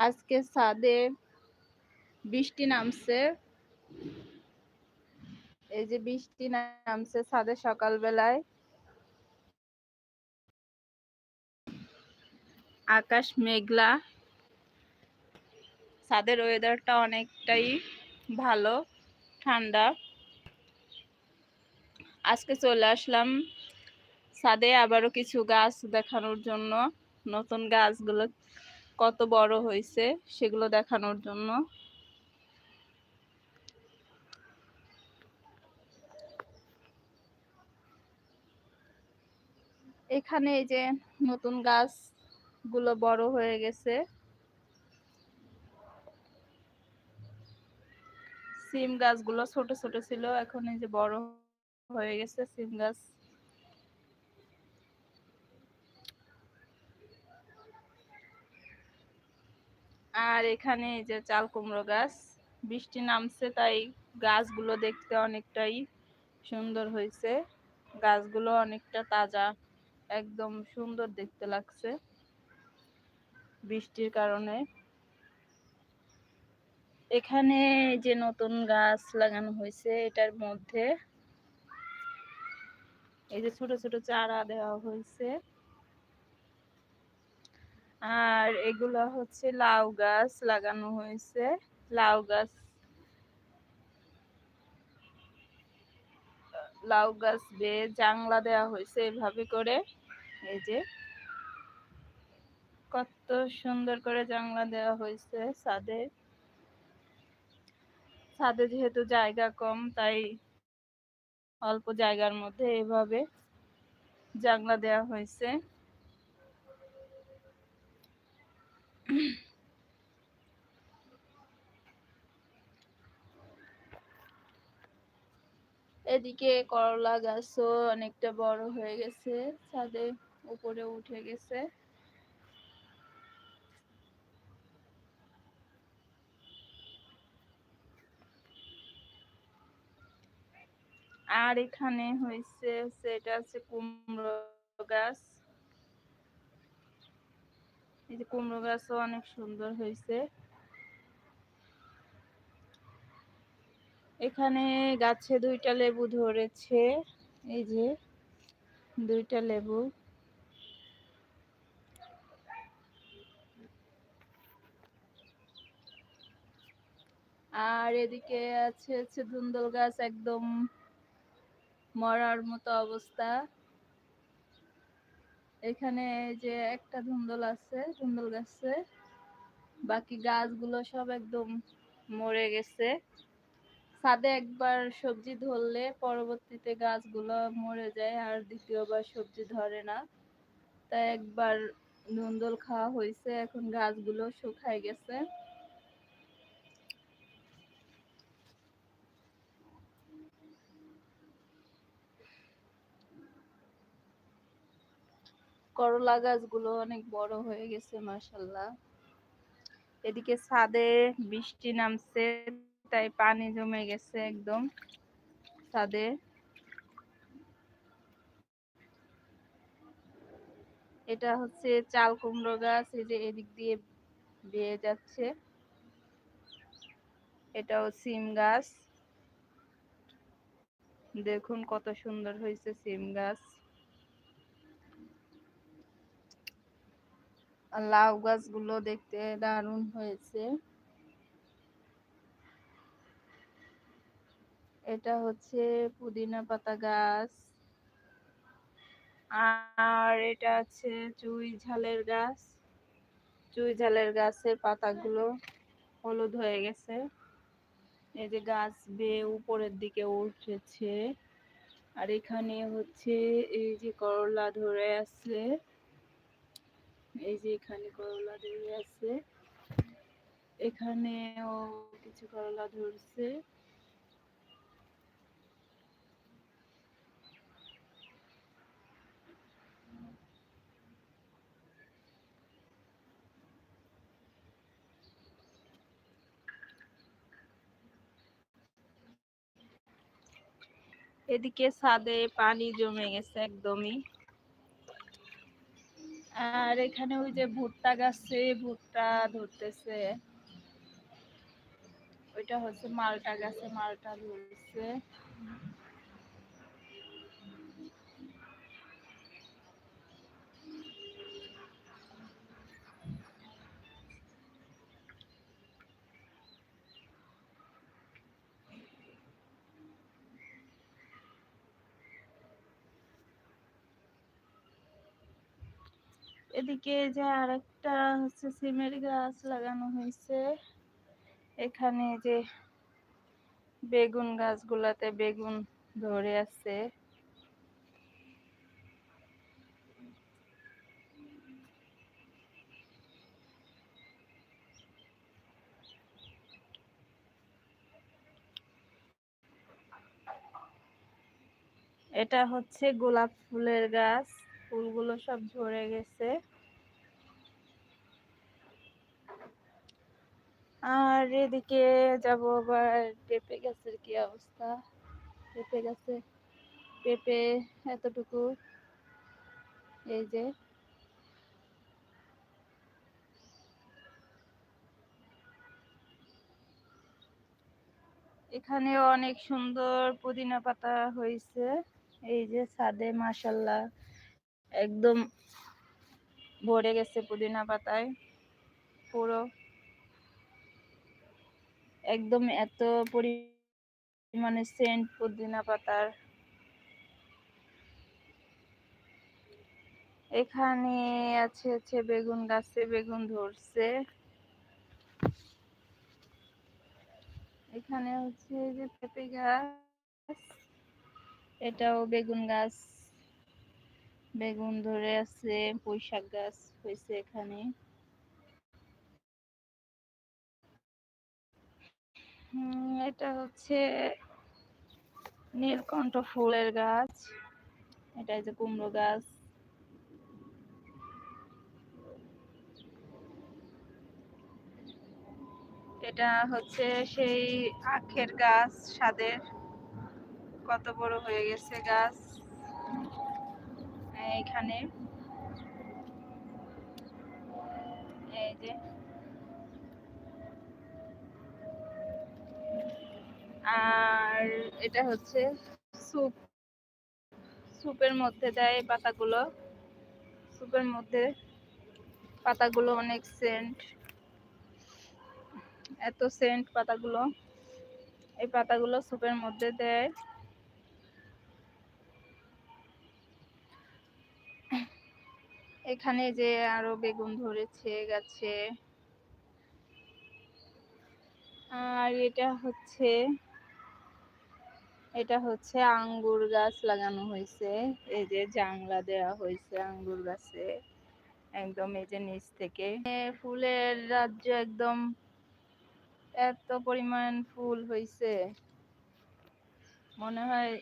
আজকে ছাদে বৃষ্টি নামছে। এই যে বৃষ্টি নামছে ছাদে সকালবেলায়। আকাশ মেঘলা। ছাদের ওয়েদারটা অনেকটাই ভালো, ঠান্ডা। আজকে চলে আসলাম ছাদে আবারও কিছু গাছ দেখানোর জন্য। নতুন গাছগুলো কত বড় হয়েছে সেগুলো দেখানোর জন্য। এখানে এই যে নতুন গাছগুলো বড় হয়ে গেছে। সিম গাছগুলো ছোট ছোট ছিল, এখন এই যে বড় হয়ে গেছে সিম গাছ। আর এখানে এই যে চাল কুমড়ো গাছ, বৃষ্টি নামছে তাই গাছগুলো দেখতে অনেকটাই সুন্দর হয়েছে। গাছগুলো অনেকটা তাজা, একদম সুন্দর দেখতে লাগছে বৃষ্টির কারণে। এখানে যে নতুন গাছ লাগানো হয়েছে, এটার মধ্যে এই যে ছোট ছোট চারা দেওয়া হয়েছে। আর এগুলো হচ্ছে লাউ গাছ লাগানো হয়েছে। লাউ গাছ লাউ গাছ বেয়ে জাংলা দেওয়া হয়েছে এভাবে করে। এই যে কত সুন্দর করে জাংলা দেওয়া হয়েছে ছাদে। ছাদে যেহেতু জায়গা কম, তাই অল্প জায়গার মধ্যে এভাবে জাংলা দেওয়া হয়েছে। এদিকে করলা গাছও অনেকটা বড় হয়ে গেছে, ছাদে উপরে উঠে গেছে। আর এখানে হয়েছে এটা হচ্ছে কুমড়ো গাছ। এই যে কুমড়ো গাছও অনেক সুন্দর হয়েছে। এখানে গাছে দুইটা লেবু ধরেছে, এই যে দুইটা লেবু। আর এদিকে আছে, হচ্ছে ধুন্দল গাছ, একদম মরার মতো অবস্থা। এখানে যে একটা ধুন্দল আছে, ধুন্দল গাছে। বাকি গাছগুলো সব একদম মরে গেছে। ছাদে একবার সবজি ধরলে পরবর্তীতে গাছগুলো মরে যায়, আর দ্বিতীয়বার সবজি ধরে না। তাই একবার ধুন্দল খাওয়া হয়েছে, এখন গাছগুলো শুকায় গেছে। করলা গাছগুলো অনেক বড় হয়ে গেছে মাসাল্লাহ এদিকে ছাদে বৃষ্টি নামছে, তাই পানি জমে গেছে একদম ছাদে। এটা হচ্ছে চাল কুমড়ো গাছ, এই যে এদিক দিয়ে বেয়ে যাচ্ছে। এটাও সিম গাছ। দেখুন কত সুন্দর হয়েছে সিম গাছ। লাউ গাছগুলো দেখতে দারুণ হয়েছে। এটা হচ্ছে পুদিনা পাতা গাছ। আর এটা আছে চুই ঝালের গাছ। চুই ঝালের গাছের পাতাগুলো হলুদ হয়ে গেছে। এই যে গাছ বেয়ে উপরের দিকে উঠেছে। আর এখানে হচ্ছে এই যে করলা ধরে আছে। এই যে এখানে করলা ধরে আছে। এখানেও কিছু করলা ধরছে। এদিকে ছাদে পানি জমে গেছে একদমই। আর এখানে ওই যে ভুট্টা গাছে ভুট্টা ধরতেছে। ওইটা হচ্ছে মালটা গাছে মালটা ধরছে। এদিকে যে আরেকটা হচ্ছে সিমের গাছ লাগানো হয়েছে। এখানে যে বেগুন গাছগুলাতে বেগুন ধরে আছে। এটা হচ্ছে গোলাপ ফুলের গাছ। ফুলগুলো সব ঝরে গেছে। আর এদিকে যাব আবার, পেঁপে গাছের কি অবস্থা? পেঁপে গাছে, পেঁপে এতটুকু। এই যে। এখানে অনেক সুন্দর পুদিনা পাতা হয়েছে। এই যে ছাদে মাসাল্লাহ একদম ভরে গেছে পুদিনা পাতায়, পুরো। একদম এত পরিমাণে সেন্ট পুদিনা পাতার। এখানে আছে হচ্ছে বেগুন গাছে বেগুন ধরছে। এখানে হচ্ছে যে পেঁপে গাছ, এটাও বেগুন গাছ। বেগুন ধরে আছে, পুঁইশাক গাছ হয়েছে এখানে। এটা হচ্ছে নীলকণ্ঠ ফুলের গাছ। এটা যে কুমড়ো গাছ। এটা হচ্ছে সেই আখের গাছ, স্বাদের। কত বড় হয়ে গেছে গাছ। এখানে। এই যে। আর এটা হচ্ছে স্যুপ। স্যুপের মধ্যে দেয় পাতাগুলো। স্যুপের মধ্যে পাতাগুলো অনেক সেন্ট এত সেন্ট পাতাগুলো। এই পাতাগুলো স্যুপের মধ্যে দেয়। এখানে যে আরও বেগুন ধরেছে, গাছে। আর এটা হচ্ছে এটা হচ্ছে আঙ্গুর গাছ লাগানো হয়েছে। এই যে জাংলা দেওয়া হয়েছে আঙ্গুর গাছে, একদম এই যে নিচ থেকে। ফুলের রাজ্য একদম এত পরিমাণ ফুল হয়েছে। মনে হয়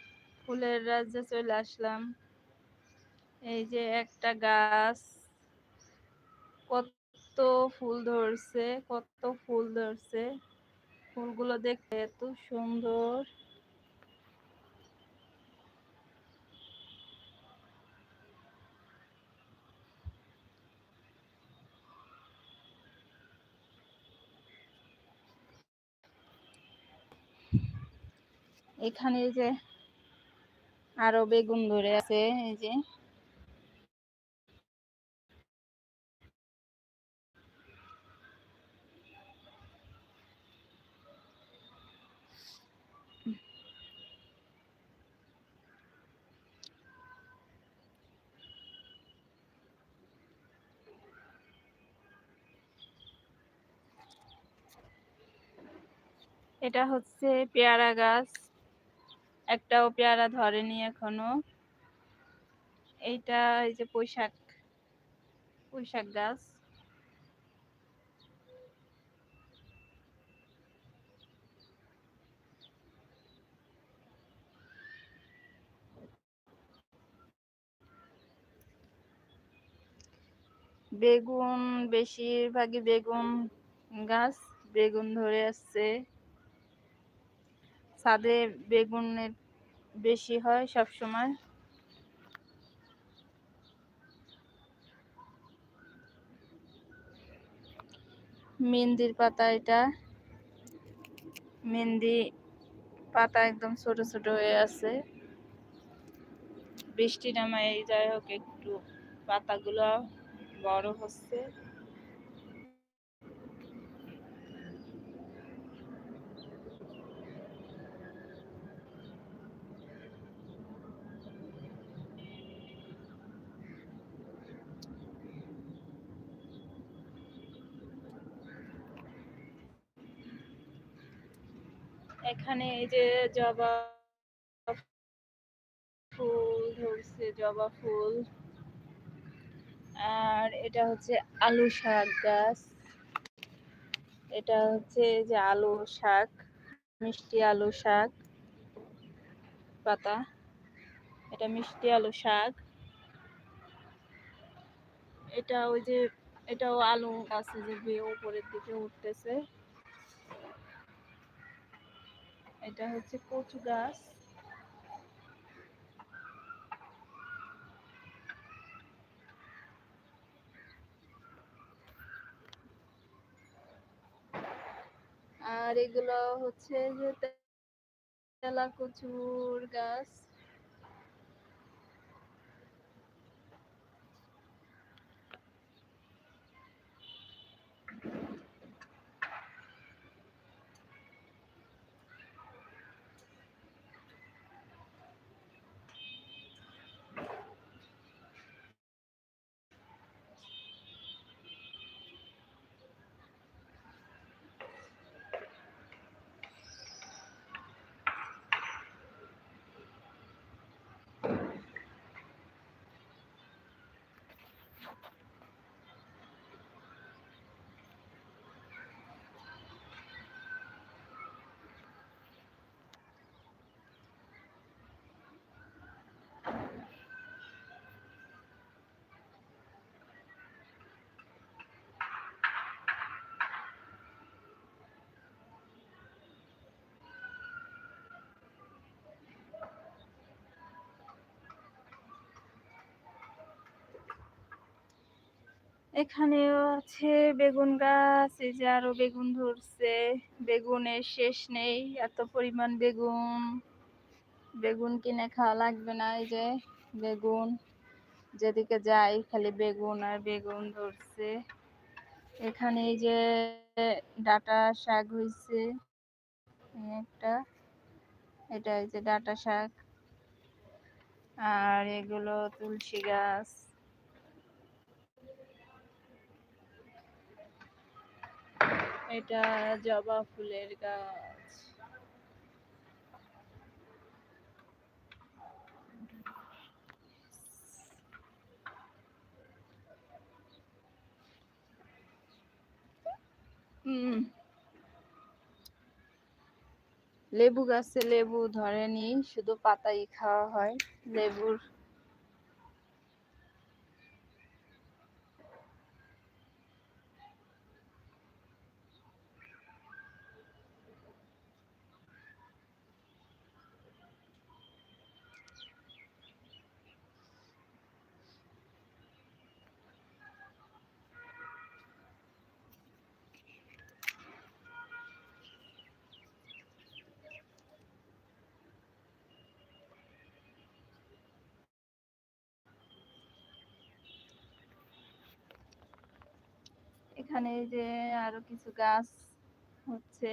ফুলের রাজ্যে চলে আসলাম। এই যে একটা গাছ, কত ফুল ধরছে, কত ফুল ধরছে। ফুলগুলো দেখতে এত সুন্দর। এখানে যে আরও বেগুন ধরে আছে, এই যে। এটা হচ্ছে পেয়ারা গাছ। একটাও পেয়ারা ধরেনি এখনও। এইটা এই যে পুঁইশাক পুঁইশাক গাছ। বেগুন, বেশিরভাগই বেগুন গাছ, বেগুন ধরে আসছে। ছাদে বেগুনের বেশি হয় সব সময় মেহেন্দির পাতা এটা। মেহেন্দি পাতা একদম ছোট ছোট হয়ে আছে। বৃষ্টি নামায়, যাই হোক, একটু পাতাগুলো বড় হচ্ছে। এখানে এই যে জবা ফুল ধরছে, জবা ফুল। আর এটা হচ্ছে আলু শাক গাছ। এটা হচ্ছে যে আলু শাক, মিষ্টি আলু শাক পাতা। এটা মিষ্টি আলু শাক। এটা ওই যে, এটাও আলু আছে যে উপরের দিকে উঠতেছে। এটা হচ্ছে কচু গাছ। আর এগুলো হচ্ছে যে তেলা কচুর গাছ। এখানেও আছে বেগুন গাছ, এই যে আরও বেগুন ধরছে। বেগুনের শেষ নেই, এত পরিমাণ বেগুন। বেগুন কিনে খাওয়া লাগবে না, এই যে বেগুন। যেদিকে যাই, খালি বেগুন আর বেগুন ধরছে। এখানে এই যে ডাটা শাক হয়েছে একটা। এটা এই যে ডাটা শাক। আর এগুলো তুলসী গাছ। এটা জবা ফুলের গাছ। লেবু গাছে লেবু ধরেনি শুধু পাতাই খাওয়া হয়। লেবুর এখানে যে আরও কিছু গাছ হচ্ছে।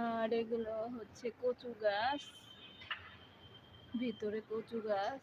আর এগুলো হচ্ছে কচু গাছ ভিতরে কচু গাছ।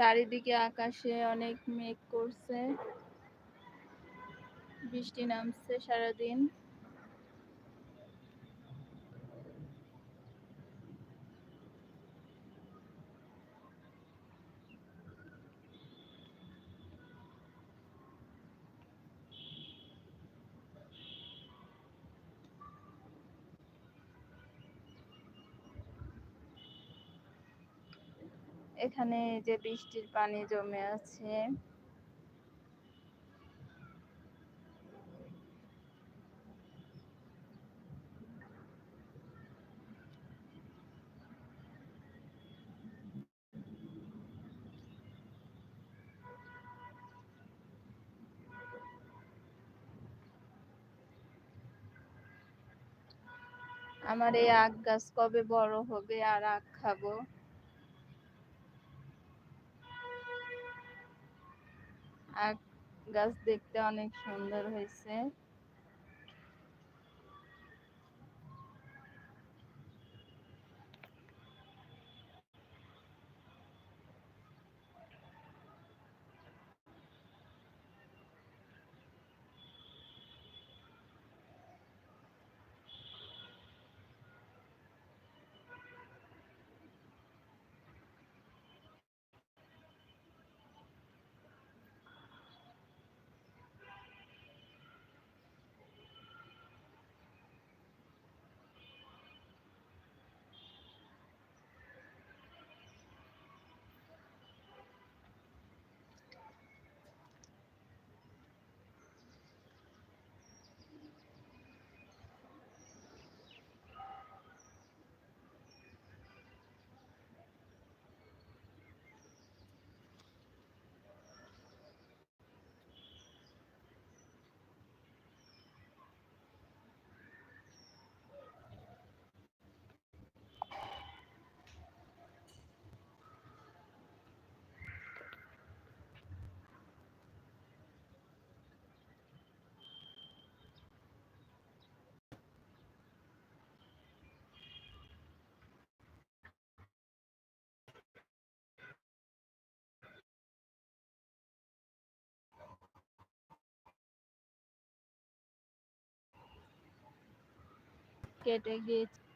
চারিদিকে আকাশে অনেক মেঘ করছে। বৃষ্টি নামছে সারাদিন। এখানে যে বৃষ্টির পানি জমে আছে। আমার এই আখ গাছ কবে বড় হবে আর আখ খাব? আখ গাছ দেখতে অনেক সুন্দর হয়েছে। কেটে গিয়েছে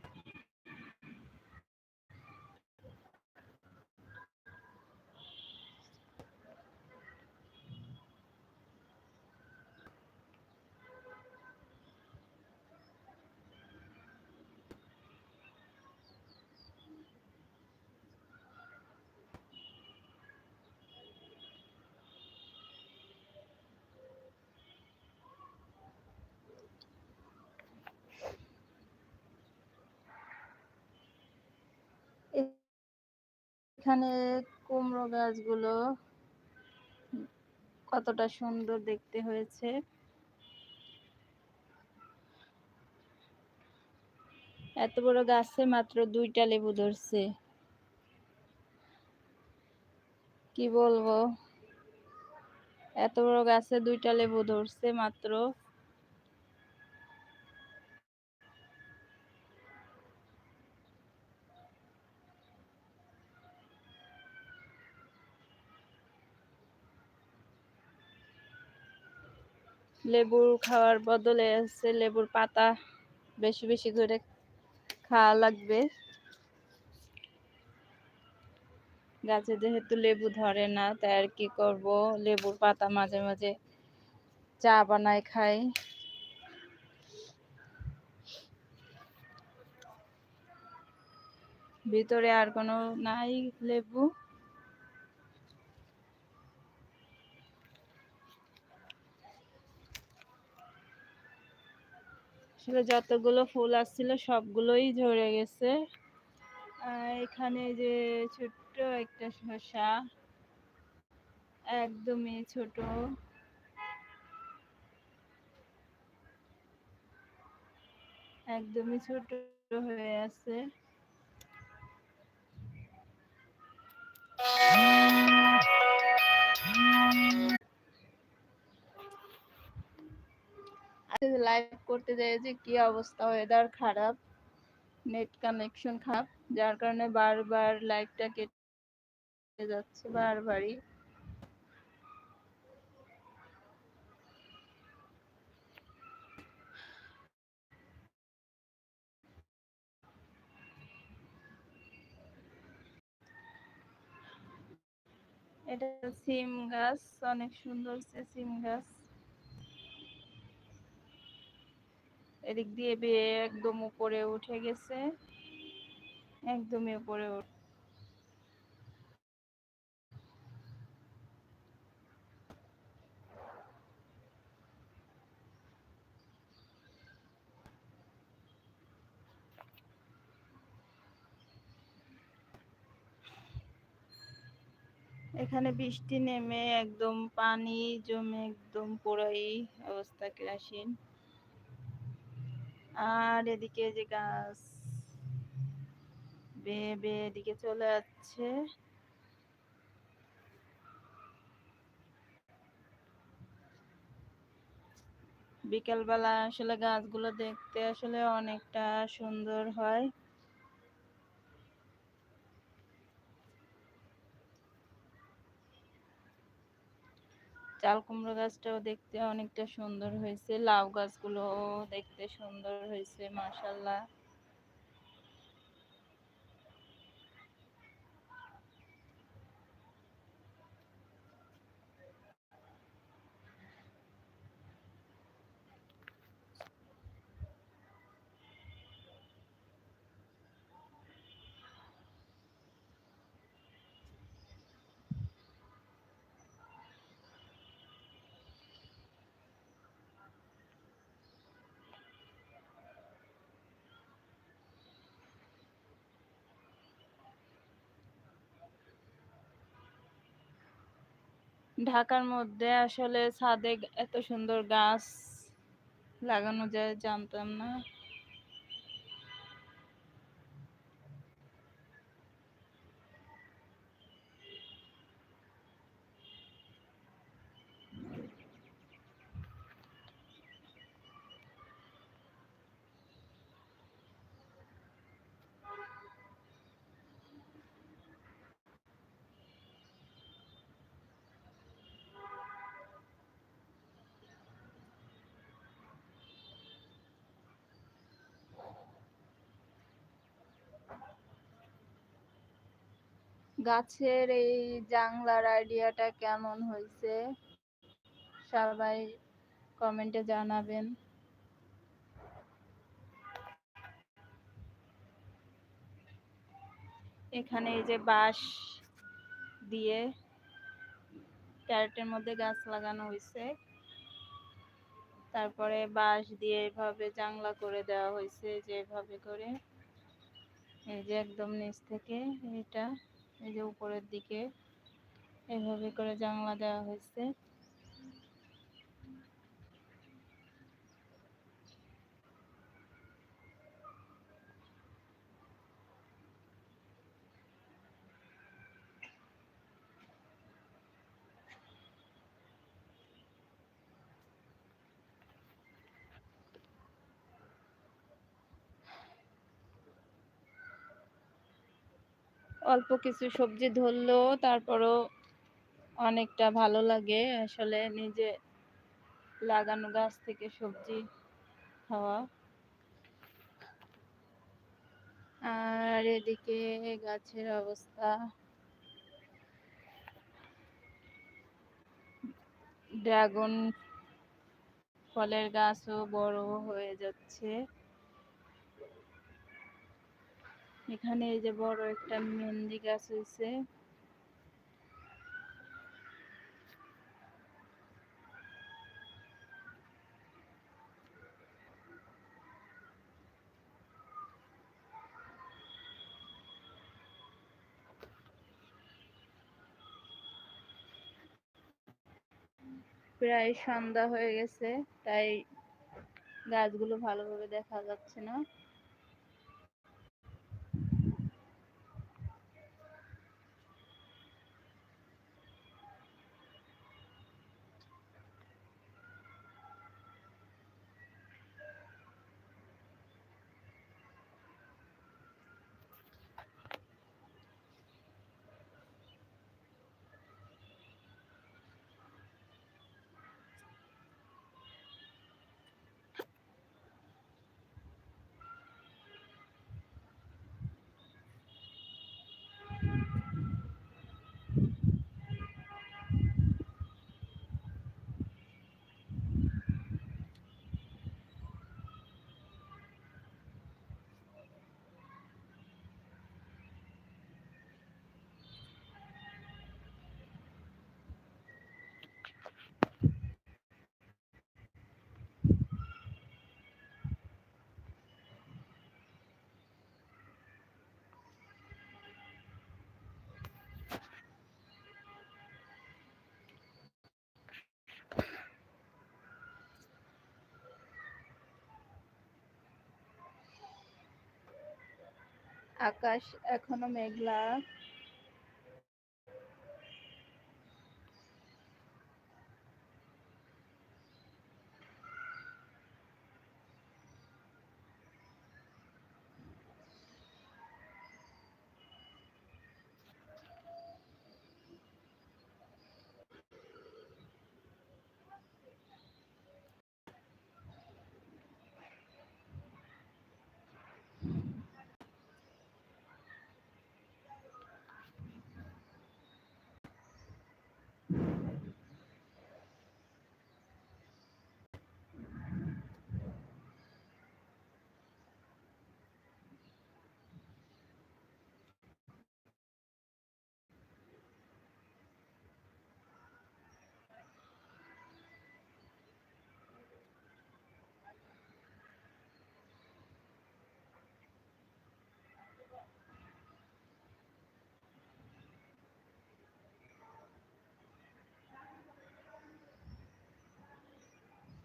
এখানে কুমড়ো গাছগুলো কতটা সুন্দর দেখতে হয়েছে। এত বড় গাছে মাত্র দুইটা লেবু ধরছে। কি বলব? এত বড় গাছে দুইটা লেবু ধরছে মাত্র। লেবুর খাওয়ার বদলে আছে লেবুর পাতা বেশি বেশি করে খাওয়া লাগবে। গাছে যেহেতু লেবু ধরে না, তাই আর কি করব? লেবুর পাতা মাঝে মাঝে চা বানায় খাই। ভিতরে আর কোনো নাই লেবু। আসলে যতগুলো ফুল আসছিল সবগুলোই ঝরে গেছে। এখানে যে ছোট্ট একটা শসা, একদমই ছোট। একদমই ছোট হয়ে আছে। লাইভ করতে যাই যে, কি অবস্থা? ওয়েদার খারাপ নেট কানেকশন খারাপ, যার কারণে বারবার লাইভটা কেটে যাচ্ছে বারবারই। এটা সিম গাছ, অনেক সুন্দর সিম গাছ। এদিক দিয়ে বেয়ে একদম উপরে উঠে গেছে। একদমই উপরে উঠে এখানে বৃষ্টি নেমে একদম পানি জমে একদম পুরাই অবস্থা কেরাসিন। আর এদিকে যে গাছ বেয়ে বেয়ে এদিকে চলে যাচ্ছে। বিকেলবেলা আসলে গাছগুলো দেখতে আসলে অনেকটা সুন্দর হয়। চাল কুমড়ো গাছটাও দেখতে অনেকটা সুন্দর হয়েছে লাউ গাছগুলো দেখতে সুন্দর হয়েছে মাসাল্লাহ ঢাকার মধ্যে আসলে ছাদে এত সুন্দর গাছ লাগানো যায় জানতাম না। গাছের এই জাংলার আইডিয়াটা কেমন হয়েছে? সবাই কমেন্টে জানাবেন। এখানে এই যে বাঁশ দিয়ে ক্যারেটের মধ্যে গাছ লাগানো হয়েছে। তারপরে বাঁশ দিয়ে এভাবে জাংলা করে দেওয়া হয়েছে, যেভাবে করে। এই যে একদম নিচ থেকে এটা। এই যে উপরের দিকে এভাবে করে জানলা দেওয়া হয়েছে। অল্প কিছু সবজি ধরলেও তারপরও অনেকটা ভালো লাগে। আসলে নিজে লাগানো গাছ থেকে সবজি খাওয়া। আর এদিকে গাছের অবস্থা। ড্রাগন ফলের গাছও বড় হয়ে যাচ্ছে। এখানে এই যে বড় একটা মেহেন্দি গাছ হয়েছে প্রায় সন্ধ্যা হয়ে গেছে, তাই গাছগুলো ভালোভাবে দেখা যাচ্ছে না। আকাশ এখনও মেঘলা।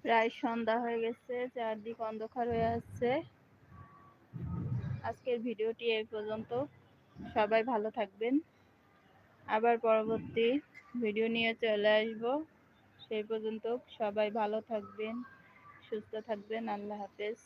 প্রায় সন্ধ্যা হয়ে গেছে, চারদিক অন্ধকার হয়ে আসছে আজকের ভিডিওটি এই পর্যন্ত। সবাই ভালো থাকবেন। আবার পরবর্তী ভিডিও নিয়ে চলে আসব। সেই পর্যন্ত সবাই ভালো থাকবেন, সুস্থ থাকবেন। আল্লাহ হাফেজ।